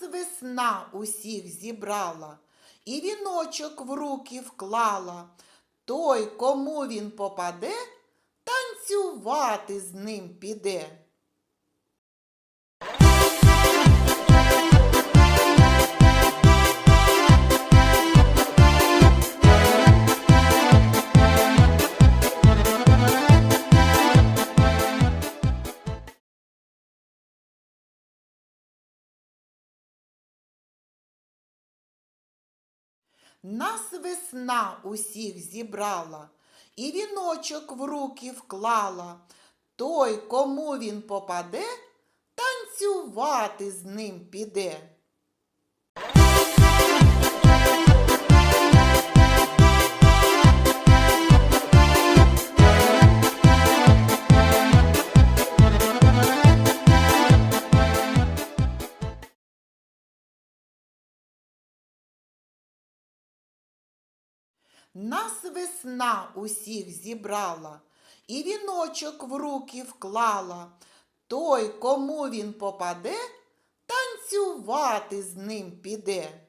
весна усіх зібрала, і віночок в руки вклала. Той, кому він попаде, танцювати з ним піде. Нас весна усіх зібрала, і віночок в руки вклала. Той, кому він попаде, танцювати з ним піде. Нас весна усіх зібрала, і віночок в руки вклала. Той, кому він попаде, танцювати з ним піде.